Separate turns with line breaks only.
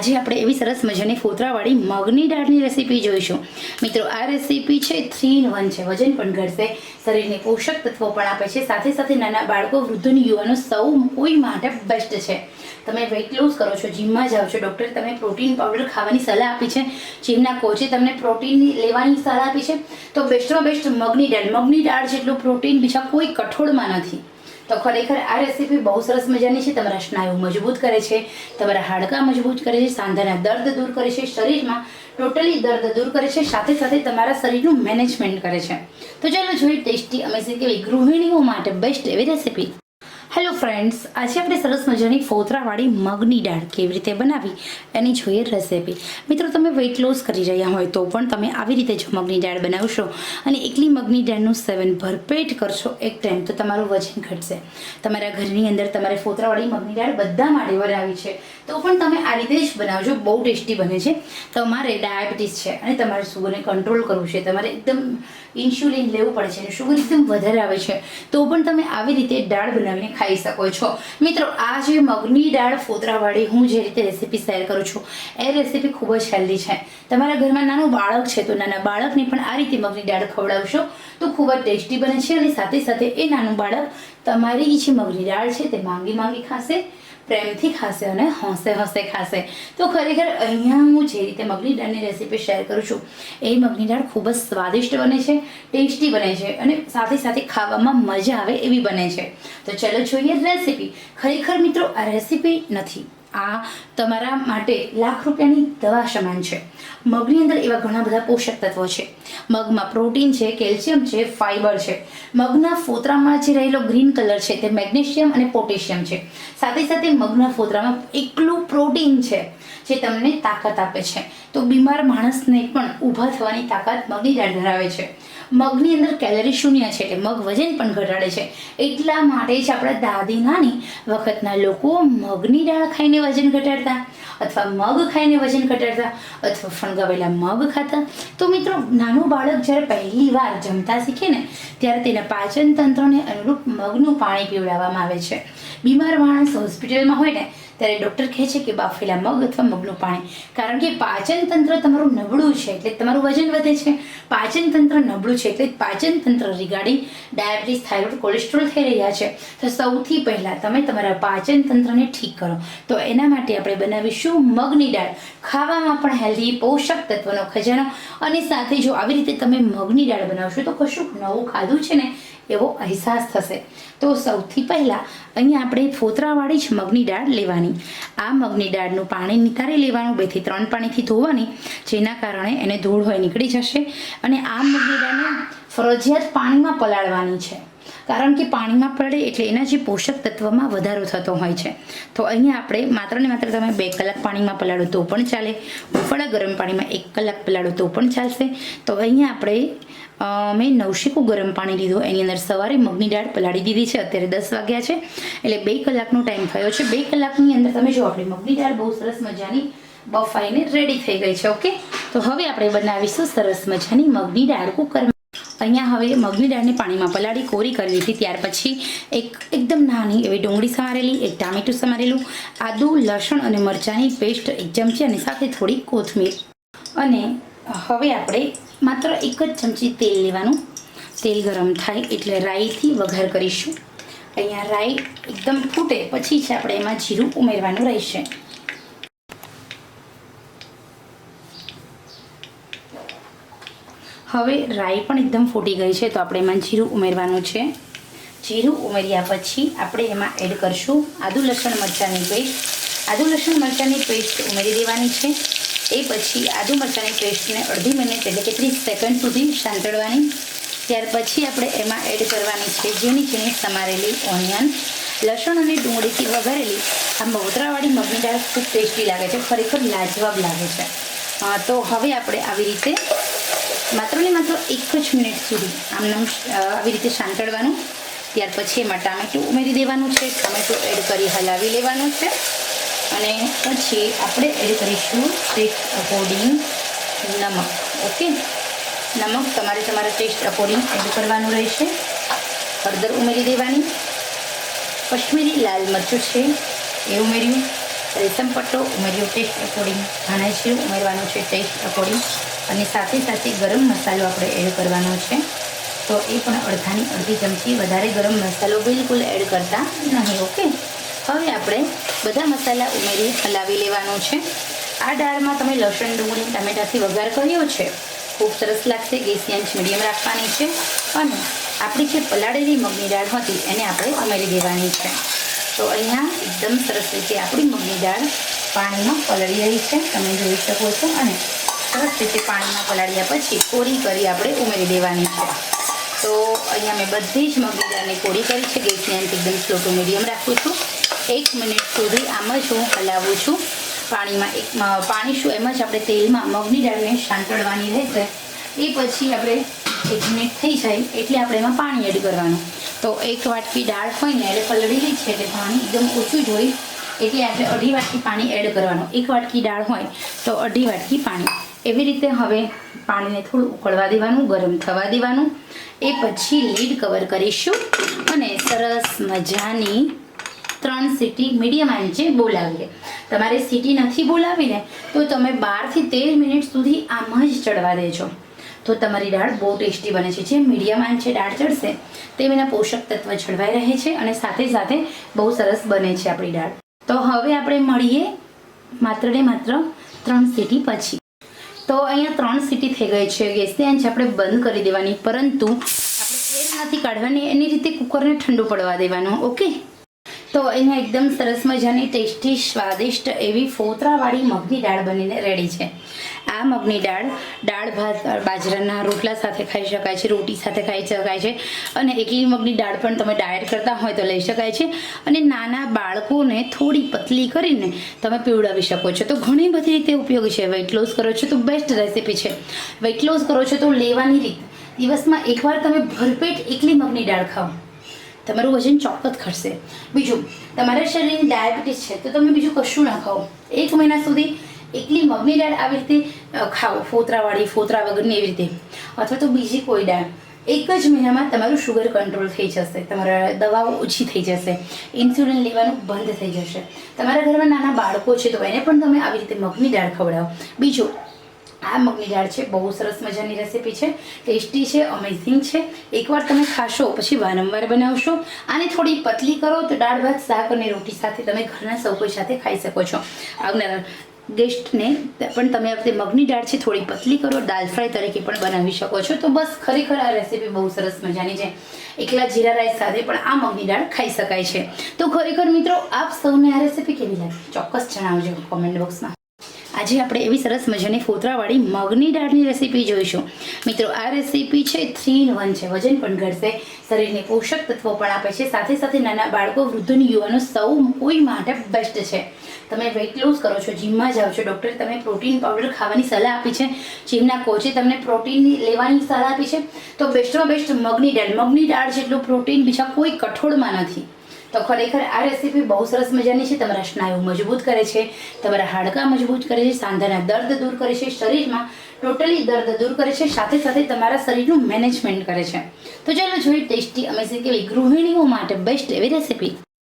આજે આપણે એવી સરસ મજાની ફોતરાવાળી મગની દાળની રેસીપી જોઈશું. મિત્રો, આ રેસીપી છે થ્રી ઇન વન છે. વજન પણ ઘટશે, શરીરને પોષક તત્વો પણ આપે છે. સાથે સાથે નાના બાળકો વૃદ્ધોની યુવાનો સૌ કોઈ માટે બેસ્ટ છે. તમે વેઇટ લોસ કરો છો જીમમાં જાઓ છો ડૉક્ટરે તમે પ્રોટીન પાવડર ખાવાની સલાહ આપી છે. જીમના કોચે તમને પ્રોટીન લેવાની સલાહ આપી છે. તો બેસ્ટમાં બેસ્ટ મગની દાળ. મગની દાળ જેટલું પ્રોટીન બીજા કોઈ કઠોળમાં નથી. તો ખરેખર આ રેસીપી બહુ સરસ મજાની છે. તમારા સ્નાયુ મજબૂત કરે છે. તમારા હાડકાં મજબૂત કરે છે. સાંધાના દર્દ દૂર કરે છે. શરીરમાં ટોટલી દર્દ દૂર કરે છે. સાથે સાથે તમારા શરીરનું મેનેજમેન્ટ કરે છે. તો ચાલો જોઈએ, ટેસ્ટી અમેઝિંગ એવી ગૃહિણીઓ માટે બેસ્ટ એવી રેસીપી હેલો ફ્રેન્ડ્સ આજે આપણે સરસ મજાની ફોતરાવાળી મગની દાળ કેવી રીતે બનાવી એની જોઈએ રેસીપી મિત્રો, તમે વેઇટ લોસ કરી રહ્યા હોય તો પણ તમે આવી રીતે જો મગની દાળ બનાવશો અને એકલી મગની દાળનું સેવન ભરપેટ કરશો એક ટાઈમ તો તમારું વજન ઘટશે. તમારા ઘરની અંદર તમારે ફોતરાવાળી મગની દાળ બધા માટે બનાવી છે. તો પણ તમે આ રીતે જ બનાવજો, બહુ ટેસ્ટી બને છે. તમારે ડાયાબિટીસ છે અને તમારે સુગરને કંટ્રોલ કરવું છે. તમારે એકદમ ઇન્સ્યુલિન લેવું પડે છે અને સુગર એકદમ વધારે આવે છે. તો પણ તમે આવી રીતે દાળ બનાવીને ખાઈ શકો છો. મિત્રો, આ જે મગની દાળ ફોતરાવાળી હું જે રીતે રેસીપી શેર કરું છું, એ રેસીપી ખૂબ જ હેલ્ધી છે. તમારા ઘરમાં નાનું બાળક છે તો નાના બાળકને પણ આ રીતે મગની દાળ ખવડાવશો તો ખૂબ જ ટેસ્ટી બને છે અને સાથે સાથે એ નાનું બાળક તમારી જે મગની દાળ છે તે માંગી માંગી ખાશે. પ્રેમથી ખાશે અને હોંશે હોંશે ખાશે. તો ખરેખર અહીંયા હું જે રીતે મગની દાળની રેસીપી શેર કરું છું, એ મગની દાળ ખૂબ જ સ્વાદિષ્ટ બને છે ટેસ્ટી બને છે અને સાથે સાથે ખાવામાં મજા આવે એવી બને છે. તો ચલો જોઈએ રેસીપી ખરેખર મિત્રો, આ રેસીપી નથી. આ તમારા માટે લાખ રૂપિયાની દવા સમાન છે. મગની અંદર એવા ઘણા બધા પોષક તત્વો છે. મગમાં પ્રોટીન છે, કેલ્શિયમ છે ફાઇબર છે. મગના ફોતરામાં જે રહેલો ગ્રીન કલર છે તે મેગ્નેશિયમ અને પોટેશિયમ છે. સાથે સાથે મગના ફોતરામાં એકલું પ્રોટીન છે જે તમને તાકાત આપે છે. તો બીમાર માણસને પણ ઊભા થવાની તાકાત મગની દાળ ધરાવે છે. મગની અંદર કેલરી શૂન્ય છે એટલે મગ વજન પણ ઘટાડે છે. એટલા માટે જ આપણા દાદી નાની વખતના લોકો મગની દાળ ખાઈને વજન ઘટાડતા અથવા મગ ખાઈને વજન ઘટાડતા અથવા ફણગાવેલા મગ ખાતા. તો મિત્રો, નાનું બાળક જ્યારે પહેલી વાર જમતા શીખે ને, ત્યારે તેના પાચન તંત્રને અનુરૂપ મગનું પાણી પીવડાવવામાં આવે છે. બીમાર માણસ હોસ્પિટલમાં હોય ને, ત્યારે ડૉક્ટર કહે છે કે બાફેલા મગ અથવા મગનું પાણી. કારણ કે પાચન તંત્ર તમારું નબળું છે, એટલે તમારું વજન વધે છે. પાચન તંત્ર નબળું છે, એટલે પાચન તંત્ર રિગાર્ડિંગ ડાયાબિટીસ થાઇરોઇડ કોલેસ્ટ્રોલ થઈ રહ્યા છે. તો સૌથી પહેલાં તમે તમારા પાચન તંત્રને ઠીક કરો. તો એના માટે આપણે બનાવીશું મગની દાળ. ખાવામાં પણ હેલ્ધી પોષક તત્વનો ખજાનો. અને સાથે જો આવી રીતે તમે મગની દાળ બનાવશો તો કશુંક નવું ખાધું છે ને એવો અહેસાસ થશે. તો સૌથી પહેલાં અહીંયા આપણે ફોતરાવાળી જ મગની દાળ લેવાની. આ મગની દાળનું પાણી નિતારી લેવાનું, બેથી ત્રણ પાણીથી ધોવાની, જેના કારણે એને ધૂળ હોય, નીકળી જશે. અને આ મગની દાળને ફરજિયાત પાણીમાં પલાળવાની છે. કારણ કે પાણીમાં પડે એટલે એના જે પોષક તત્વમાં વધારો થતો હોય છે. તો અહીંયા આપણે માત્ર ને માત્ર તમે બે કલાક પાણીમાં પલાળો તો પણ ચાલે, ઉફળા ગરમ પાણીમાં એક કલાક પલાળો તો પણ ચાલશે. તો અહીંયા આપણે મેં નવશીકું ગરમ પાણી લીધું. એની અંદર સવારે મગની દાળ પલાળી દીધી છે. અત્યારે દસ વાગ્યા છે. એટલે બે કલાકનો ટાઈમ થયો છે. બે કલાકની અંદર તમે જો આપણી મગની દાળ બહુ સરસ મજાની બફાઈને રેડી થઈ ગઈ છે ઓકે તો હવે આપણે બનાવીશું સરસ મજાની મગની દાળ કુકરમાં. અહીંયા હવે મગની દાળને પાણીમાં પલાળી કોરી કરી લીધી. ત્યાર પછી એક એકદમ નાની એવી ડુંગળી સમારેલી, એક ટામેટું સમારેલું, આદુ, લસણ અને મરચાંની પેસ્ટ એક ચમચી અને સાથે થોડી કોથમીર. અને હવે આપણે માત્ર એક જ ચમચી તેલ લેવાનું. તેલ ગરમ થાય એટલે રાઈથી વઘાર કરીશું. અહીંયા રાઈ એકદમ ફૂટે, પછી જ આપણે એમાં જીરું ઉમેરવાનું રહેશે. હવે રાઈ પણ એકદમ ફૂટી ગઈ છે, તો આપણે એમાં જીરું ઉમેરવાનું છે. જીરું ઉમેર્યા પછી આપણે એમાં એડ કરશું આદુ, લસણ, મરચાંની પેસ્ટ. આદુ, લસણ, મરચાંની પેસ્ટ ઉમેરી દેવાની છે. એ પછી આદુ, મરચાંની પેસ્ટને અડધી મિનિટ એટલે કે ત્રીસ સેકન્ડ સુધી સાંતળવાની. ત્યાર પછી આપણે એમાં એડ કરવાની છે ઝીણી ઝીણી સમારેલી ઓનિયન, લસણ અને ડુંગળીથી વઘારેલી. આ મવતરાવાળી મગની દાળ ખૂબ ટેસ્ટી લાગે છે, ખરેખર લાજવાબ લાગે છે. તો હવે આપણે આવી રીતે માત્ર ને માત્ર એક જ મિનિટ સુધી આમનામ અ, આવી રીતે સાંતળવાનું. ત્યાર પછી એમાં ટામેટું ઉમેરી દેવાનું છે ટામેટું એડ કરી હલાવી લેવાનું છે. અને પછી આપણે એડ કરીશું ટેસ્ટ અકોર્ડિંગ નમક ઓકે? નમક તમારે તમારા ટેસ્ટ અકોર્ડિંગ એડ કરવાનું રહેશે. હળદર ઉમેરી દેવાની. કશ્મીરી લાલ મરચું છે એ ઉમેર્યું. રેશમ પટ્ટો ઉમેર્યો ટેસ્ટ અકોર્ડિંગ. ધાણા છે ઉમેરવાનું છે ટેસ્ટ અકોર્ડિંગ. અને સાથે સાથે ગરમ મસાલો આપણે એડ કરવાનો છે. તો એ પણ અડધાની અડધી ચમચી વધારે ગરમ મસાલો બિલકુલ એડ કરતા નહીં, ઓકે? હવે આપણે બધા મસાલા ઉમેરી હલાવી લેવાનું છે. આ દાળમાં તમે લસણ, ડુંગળી, ટામેટાથી વઘાર કર્યો છે. ખૂબ સરસ લાગશે ગેસની આંચ મીડિયમ રાખવાની છે. અને આપણી જે પલાળેલી મગની દાળ હતી એને આપણે ઉમેરી દેવાની છે. તો અહીંયા એકદમ સરસ રીતે આપણી મગની દાળ પાણીમાં પલળી રહી છે. તમે જોઈ શકો છો. અને સરસ રીતે પાણીમાં પલાળ્યા પછી કોરી કરી આપણે ઉમેરી દેવાની છે. તો અહીંયા મેં બધી જ મગની દાળને કોરી કરી છે. ગેસની અંત એકદમ સ્લો ટુ મીડિયમ રાખું છું. એક મિનિટ સુધી આમ જ હું હલાવું છું. પાણીમાં એક પાણી શું એમ જ આપણે તેલમાં મગની દાળને શાંતળવાની રહેશે. એ પછી આપણે એક મિનિટ થઈ જાય એટલે આપણે એમાં પાણી એડ કરવાનું. તો એક વાટકી દાળ હોય ને એટલે પલળેલી છે એટલે પાણી એકદમ ઓછું જ હોય. એટલે આપણે અઢી વાટકી પાણી એડ કરવાનું. એક વાટકી દાળ હોય તો અઢી વાટકી પાણી. એવી રીતે હવે પાણીને થોડું ઉકળવા દેવાનું, ગરમ થવા દેવાનું. એ પછી લીડ કવર કરીશું અને સરસ મજાની ત્રણ સીટી મીડિયમ આંચે બોલાવીએ. તમારે સીટી નથી બોલાવીને તો તમે બારથી તેર મિનિટ સુધી આમ જ ચડવા દેજો. તો તમારી દાળ બહુ ટેસ્ટી બને છે. જે મીડિયમ આંચે દાળ ચડશે, તેમ એના પોષક તત્વ જળવાઈ રહે છે અને સાથે સાથે બહુ સરસ બને છે આપણી દાળ. તો હવે આપણે મળીએ માત્ર ને માત્ર ત્રણ સીટી પછી. તો અહીંયા ત્રણ સીટી થઈ ગઈ છે. ગેસની આંચ આપણે બંધ કરી દેવાની. પરંતુ આપણે એર કાઢવાની. એની રીતે કુકરને ઠંડુ પડવા દેવાનું. ઓકે તો અહીંયા એકદમ સરસ મજાની ટેસ્ટી, સ્વાદિષ્ટ એવી ફોતરાવાળી મગની દાળ બનીને રેડી છે. આ મગની દાળ દાળ ભાત બાજરાના રોટલા સાથે ખાઈ શકાય છે, રોટી સાથે ખાઈ શકાય છે. અને એકલી મગની દાળ પણ તમે ડાયટ કરતા હોય તો લઈ શકાય છે. અને નાના બાળકોને થોડી પતલી કરીને તમે પીવડાવી શકો છો. તો ઘણી બધી રીતે ઉપયોગી છે વેઇટ લોસ કરો છો તો બેસ્ટ રેસીપી છે. વેઇટ લોસ કરો છો તો લેવાની રીત. દિવસમાં એકવાર તમે ભરપેટ એકલી મગની દાળ ખાઓ. તમારું વજન ચોક્કસ ઘટશે. બીજું, તમારા શરીરની ડાયાબિટીસ છે તો તમે બીજું કશું ના ખાઓ. એક મહિના સુધી એકલી મગની દાળ આવી રીતે ખાઓ, ફોતરાવાળી, ફોતરા વગરની એવી રીતે. અથવા તો બીજી કોઈ દાળ એક જ મહિનામાં તમારું શુગર કંટ્રોલ થઈ જશે, તમારા દવાઓ ઓછી થઈ જશે ઇન્સ્યુલિન લેવાનું બંધ થઈ જશે. તમારા ઘરમાં નાના બાળકો છે, તો એને પણ તમે આવી રીતે મગની દાળ ખવડાવો. બીજું, આ મગની દાળ છે, બહુ સરસ મજાની રેસીપી છે ટેસ્ટી છે અમેઝિંગ છે. એકવાર તમે ખાશો, પછી વારંવાર બનાવશો. આને થોડી પતલી કરો, તો દાળ ભાત, શાક અને રોટી સાથે તમે ઘરના સૌ કોઈ સાથે ખાઈ શકો છો. આવનારા ગેસ્ટને પણ તમે આ મગની દાળ છે થોડી પતલી કરો, દાલ ફ્રાય તરીકે પણ બનાવી શકો છો. તો બસ, ખરેખર આ રેસીપી બહુ સરસ મજાની છે. એકલા જીરા રાઈસ સાથે પણ આ મગની દાળ ખાઈ શકાય છે. તો ખરેખર મિત્રો, આપ સૌને આ રેસીપી કેવી લાગે? ચોક્કસ જણાવજો કોમેન્ટ બોક્સમાં આજે આપણે એવી સરસ મજાની ફોતરાવાળી મગની દાળની રેસીપી જોઈશું. મિત્રો, આ રેસીપી છે થ્રી ઇન વન છે. વજન પણ ઘટશે, શરીરને પોષક તત્વો પણ આપે છે. સાથે સાથે નાના બાળકો, વૃદ્ધોની, યુવાનો સૌ કોઈ માટે બેસ્ટ છે. તમે વેઇટ લોસ કરો છો જીમમાં જાઓ છો ડૉક્ટરે તમે પ્રોટીન પાવડર ખાવાની સલાહ આપી છે. જીમના કોચે તમને પ્રોટીન લેવાની સલાહ આપી છે. તો બેસ્ટમાં બેસ્ટ મગની દાળ. મગની દાળ જેટલું પ્રોટીન બીજા કોઈ કઠોળમાં નથી. તો ખરેખર આ રેસીપી બહુ સરસ મજાની છે. તમારા સ્નાયુ મજબૂત કરે છે. તમારા હાડકાં મજબૂત કરે છે. સાંધાના દર્દ દૂર કરે છે. શરીરમાં ટોટલી દર્દ દૂર કરે છે. સાથે સાથે તમારા શરીરનું મેનેજમેન્ટ કરે છે. તો ચાલો જોઈએ ટેસ્ટી અમેઝિંગ એવી ગૃહિણીઓ માટે બેસ્ટ એવી રેસીપી